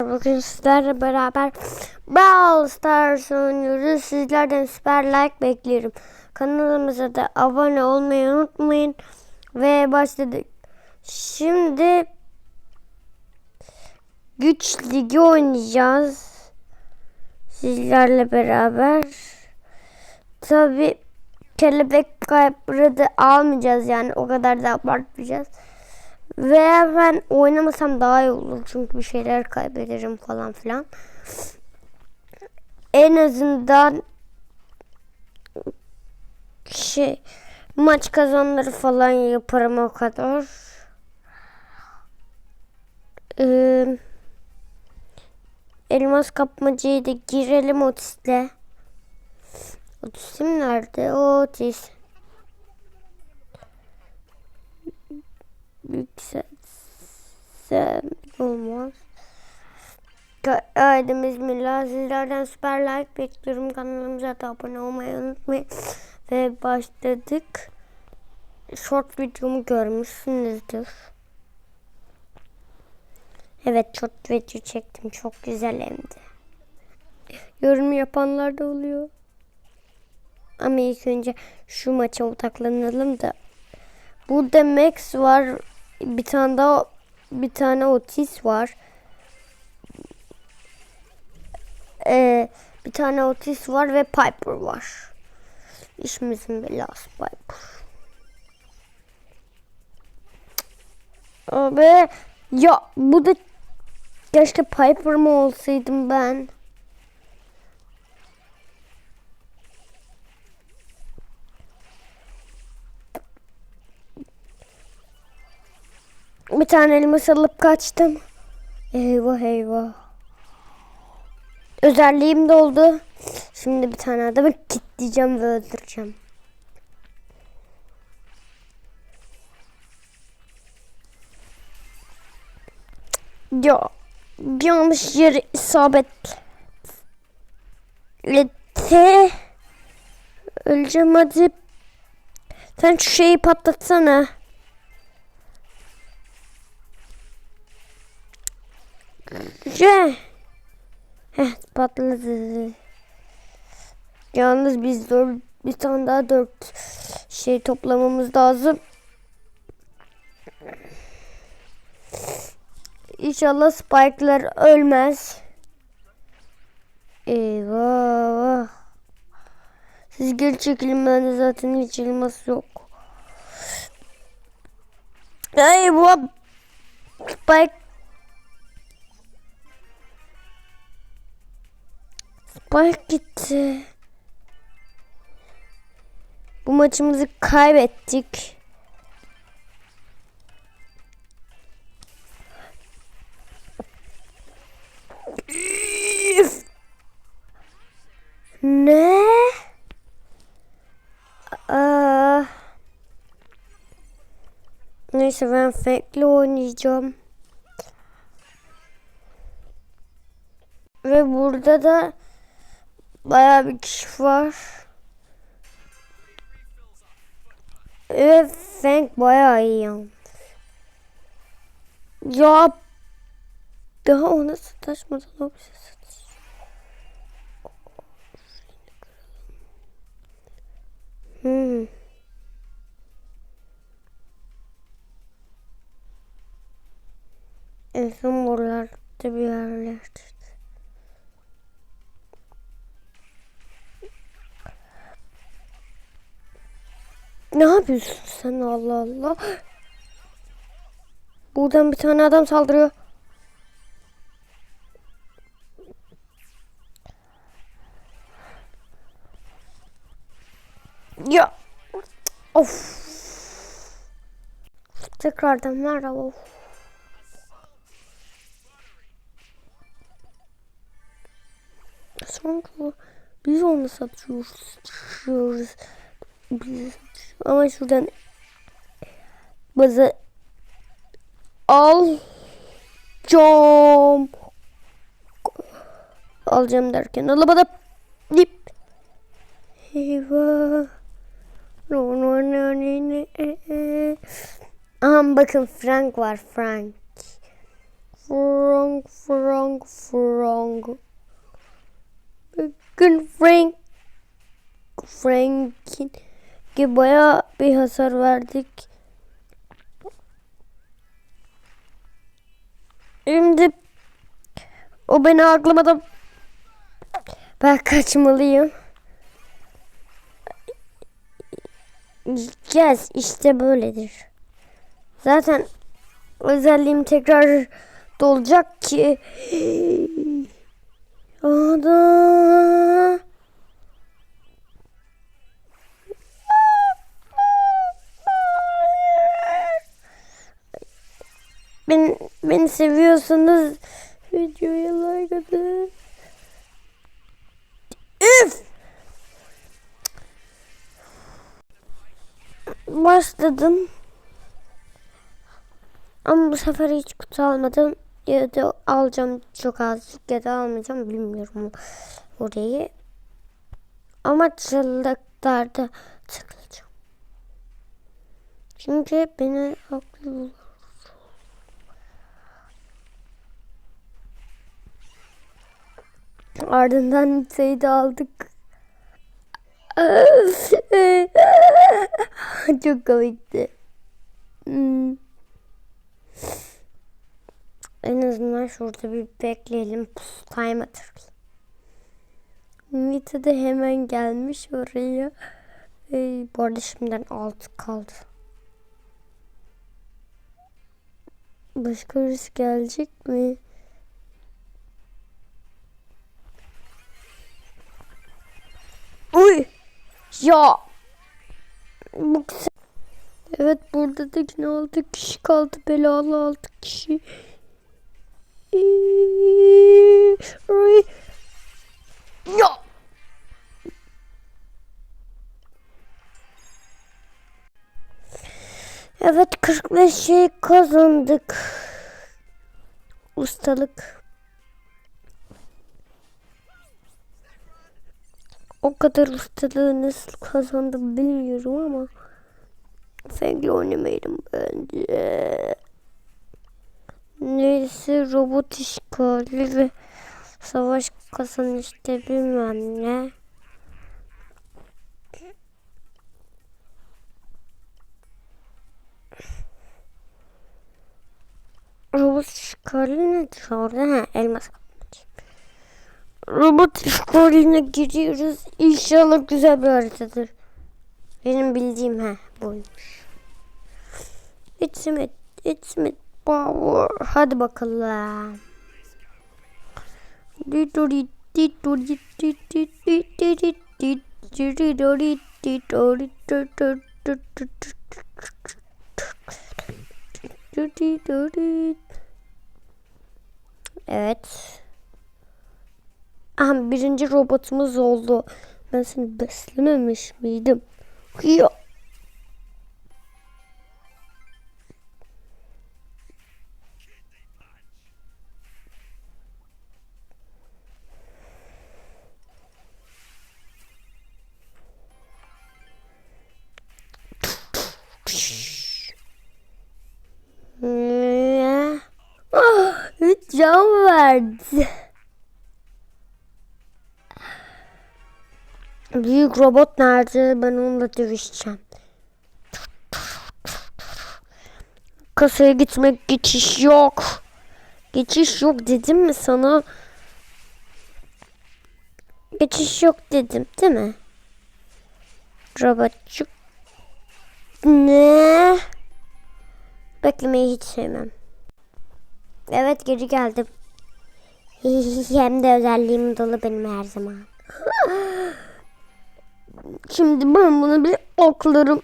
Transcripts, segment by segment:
Bugün sizlerle beraber Brawl Stars oynuyoruz. Sizlerden süper like bekliyorum. Kanalımıza da abone olmayı unutmayın. Ve başladık. Şimdi Güç Ligi oynayacağız. Sizlerle beraber. Tabi kelebek da almayacağız yani o kadar da abartmayacağız. Veya ben oynamasam daha iyi olur. Çünkü bir şeyler kaybederim falan filan. En azından şey maç kazanları falan yaparım o kadar. Ee, elmas kapmacayı da girelim Otis'le. Otis'im nerede? Otis. Yükseltsem olmaz. Haydi bismillah. Sizlerden süper like bekliyorum. Kanalımıza da abone olmayı unutmayın. Ve başladık. Short videomu görmüşsünüzdür. Evet short video çektim. Çok güzel hem de. Yorum yapanlar da oluyor. Ama ilk önce şu maça odaklanalım da Burada Max var. Bir tane daha bir tane Otis var. Ee, bir tane Otis var ve Piper var. İşimizin belası Piper. Abi ya bu da keşke Piper mı olsaydım ben. Bir tane elmas alıp kaçtım. Eyvah eyvah. Özelliğim doldu. Şimdi bir tane adamı kilitleyeceğim ve öldüreceğim. Ya yanlış yere isabetle öleceğim hadi. Sen şu şeyi patlatsana. Şey. Heh patladı. Yalnız biz dört, bir tane daha dört şey toplamamız lazım. İnşallah Spike'lar ölmez. Eyvah. Siz geri çekilin bende zaten hiç elmas yok. Eyvah. Spike Spike gitti. Bu maçımızı kaybettik. Ne? Aa. Neyse ben Fake'le oynayacağım. Ve burada da Bayağı bir kişi var. Evet Frank bayağı iyi yalnız. Ya daha ona sataşmadan o bize satış. Hmm. En son buralarda bir yerlerde. Ne yapıyorsun sen Allah Allah. Buradan bir tane adam saldırıyor. Ya. Of. Tekrardan merhaba. Of. Sonra biz onu satıyoruz. Biz ama şuradan bazı alacağım. Alacağım derken alabada dip. Eyvah. Aha bakın Frank var Frank. Frank, Frank, Frank. Bugün Frank, Frank'in ki bayağı bir hasar verdik. Şimdi o beni aklamadan ben kaçmalıyım. Yes, işte böyledir. Zaten özelliğim tekrar dolacak ki. Ada. Ben, beni seviyorsanız videoya like atın. Üf! Başladım. Ama bu sefer hiç kutu almadım. Ya da alacağım çok azıcık ya da almayacağım bilmiyorum orayı. Ama çıldıklarda tıklayacağım. Çünkü beni haklı. Ardından Nita'yı da aldık. Çok komikti. Hmm. En azından şurada bir bekleyelim. Time atarız. Nita da hemen gelmiş oraya. Ee, bu arada şimdiden altı kaldı. Başka birisi gelecek mi? Uy! Ya! Bu Evet burada da yine altı kişi kaldı. Belalı altı kişi. Uy! Ya! Evet 45 şey kazandık. Ustalık. O kadar ustalığı nasıl kazandım bilmiyorum ama Fengli oynamayalım bence. Neyse robot işgali ve savaş kazan işte bilmem ne. Robot işgali nedir orada? Ha, elmas kapmaca. Robot işgaline giriyoruz. İnşallah güzel bir haritadır. Benim bildiğim ha buymuş. It's me, it's me power. Hadi bakalım. Evet. Aha birinci robotumuz oldu. Ben seni beslememiş miydim? Ya. Ah, can verdi. Büyük robot nerede? Ben onunla dövüşeceğim. Kasaya gitmek geçiş yok. Geçiş yok dedim mi sana? Geçiş yok dedim değil mi? Robotçuk. Ne? Beklemeyi hiç sevmem. Evet geri geldim. Hem de özelliğim dolu benim her zaman. Şimdi ben bunu bir oklarım.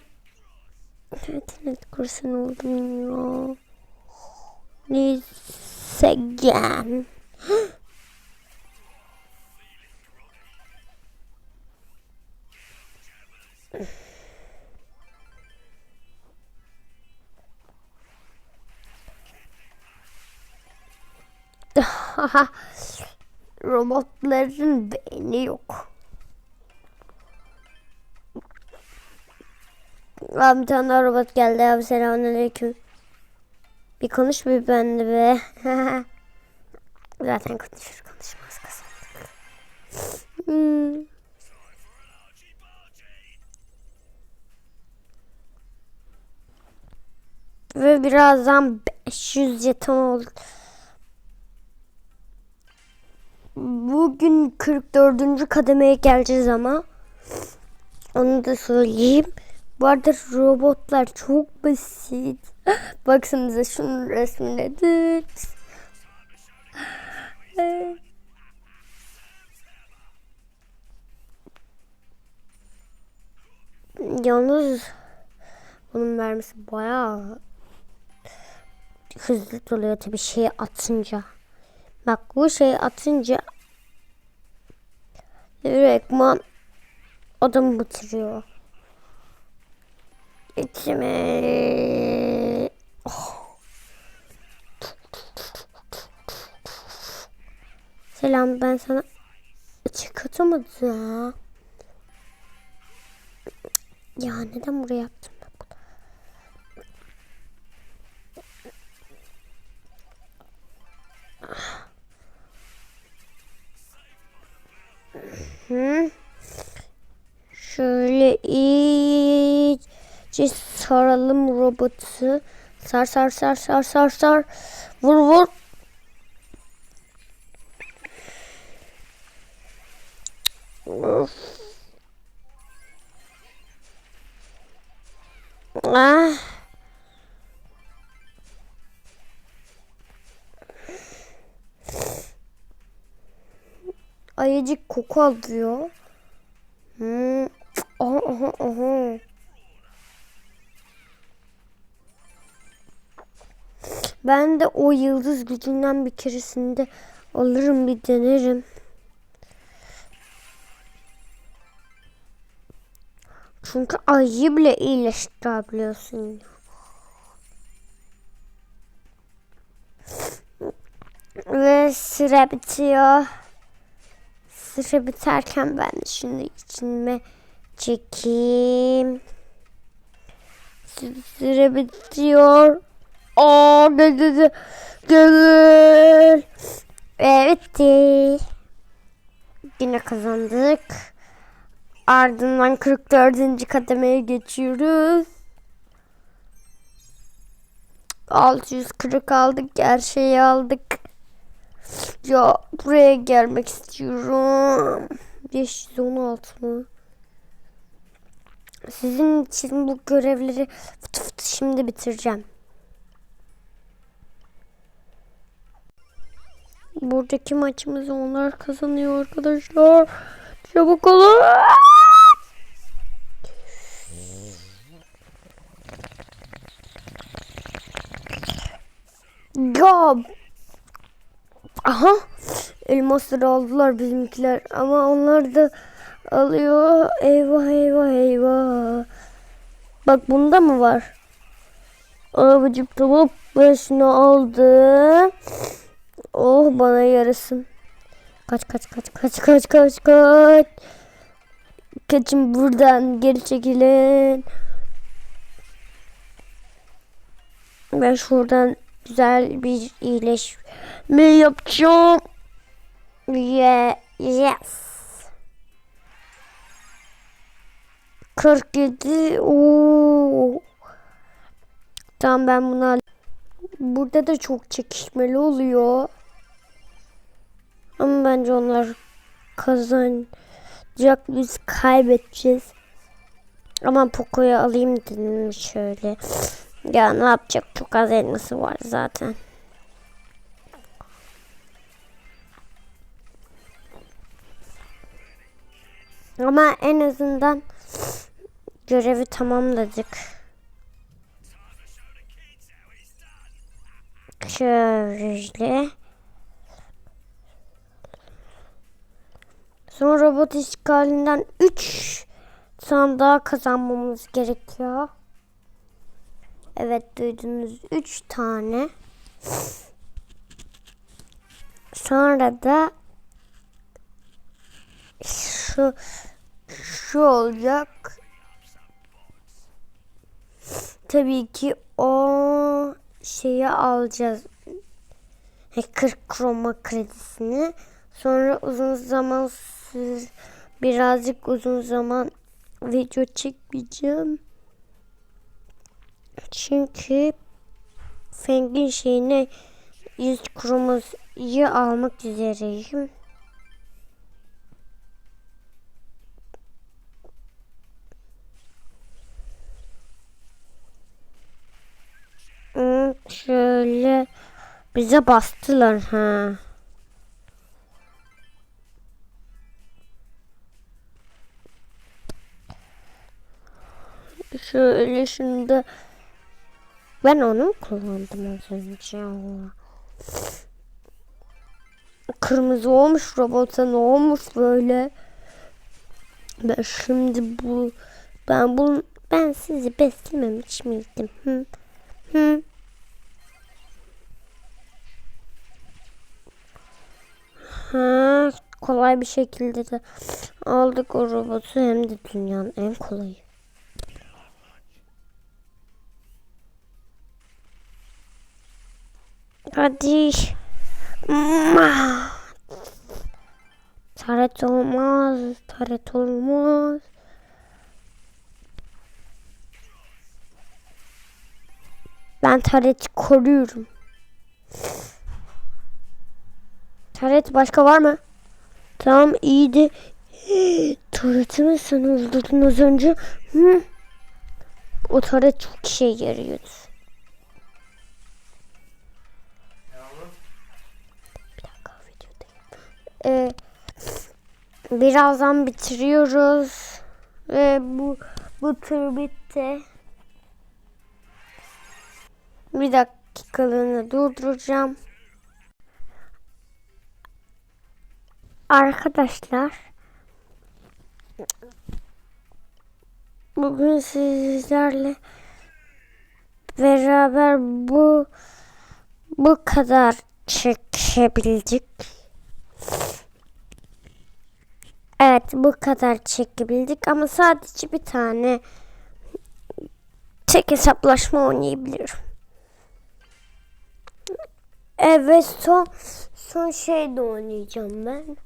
Evet kursan oldum ya. Neyse gel. Robotların beyni yok. Abi bir tane robot geldi abi selamünaleyküm. Bir konuş bir bende be. Zaten konuşur konuşmaz kazandık. Hmm. Ve birazdan 500 jeton oldu. Bugün 44. kademeye geleceğiz ama. Onu da söyleyeyim. Bu arada robotlar çok basit. Baksanıza şunun resmine. Yalnız bunun mermisi bayağı hızlı doluyor tabii şeyi atınca. Bak bu şeyi atınca direktman adamı bitiriyor. İçime oh. Selam ben sana açık atamadım ya. Ya neden buraya yaptım saralım robotu. Sar sar sar sar sar sar. Vur vur. Of. Ah. Ayıcık koku alıyor. Hmm. Aha aha aha. Ben de o yıldız gücünden bir keresinde alırım bir denerim. Çünkü ayı bile iyileştirebiliyorsun. Ve süre bitiyor. Süre biterken ben de şunu içime çekeyim. Süre bitiyor. Aa gel gel. Evet. Yine kazandık. Ardından 44. kademeye geçiyoruz. 640 aldık. Her şeyi aldık. Ya buraya gelmek istiyorum. 516 mı? Sizin için bu görevleri fıtı fıtı şimdi bitireceğim. Buradaki maçımızı onlar kazanıyor arkadaşlar. Çabuk olun. Ya. Aha. Elmasları aldılar bizimkiler ama onlar da alıyor. Eyvah eyvah eyvah. Bak bunda mı var? Abicim tamam ben şunu aldım. Oh bana yarasın. Kaç kaç kaç kaç kaç kaç kaç. Kaçın buradan geri çekilin. Ben şuradan güzel bir iyileşme yapacağım. Yeah, yes. 47. Oo. Tamam ben bunu Burada da çok çekişmeli oluyor. Ama bence onlar kazanacak biz kaybedeceğiz. Ama Poco'yu alayım dedim şöyle. Ya ne yapacak çok az elması var zaten. Ama en azından görevi tamamladık. Şöyle. Sonra robot işgalinden 3 tane daha kazanmamız gerekiyor. Evet duydunuz 3 tane. Sonra da şu şu olacak. Tabii ki o şeyi alacağız. 40 kroma kredisini. Sonra uzun zaman birazcık uzun zaman video çekmeyeceğim. Çünkü Feng'in şeyine 100 kromayı almak üzereyim. Şöyle bize bastılar ha. Şöyle da ben onu kullandım az önce. Kırmızı olmuş robota ne olmuş böyle? Ben şimdi bu ben bu ben sizi beslememiş miydim? Hı? Hı? Ha, kolay bir şekilde de aldık o robotu hem de dünyanın en kolayı. Hadi. Taret olmaz. Taret olmaz. Ben Taret'i koruyorum. Taret başka var mı? Tamam iyiydi. Taret'i mi sen öldürdün az önce? Hı? O taret çok işe yarıyordu. Ee, birazdan bitiriyoruz. Ve bu bu tur bitti. Bir dakikalığına durduracağım. Arkadaşlar bugün sizlerle beraber bu bu kadar çekebildik. Evet bu kadar çekebildik ama sadece bir tane tek hesaplaşma oynayabilirim. Evet son son şey de oynayacağım ben.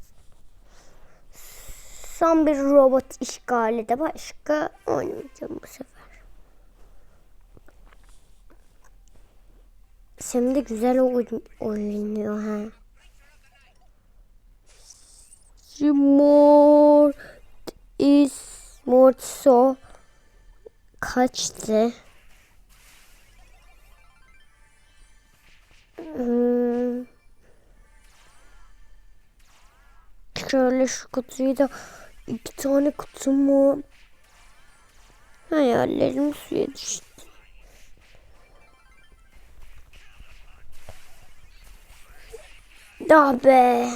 Son bir robot işgali de başka oynayacağım bu sefer. Şimdi güzel oynuyor ha. Smart kaçtı? Hmm. Şöyle şu kutuyu da iki tane kutu mu? Hayallerim suya düştü. Daha be.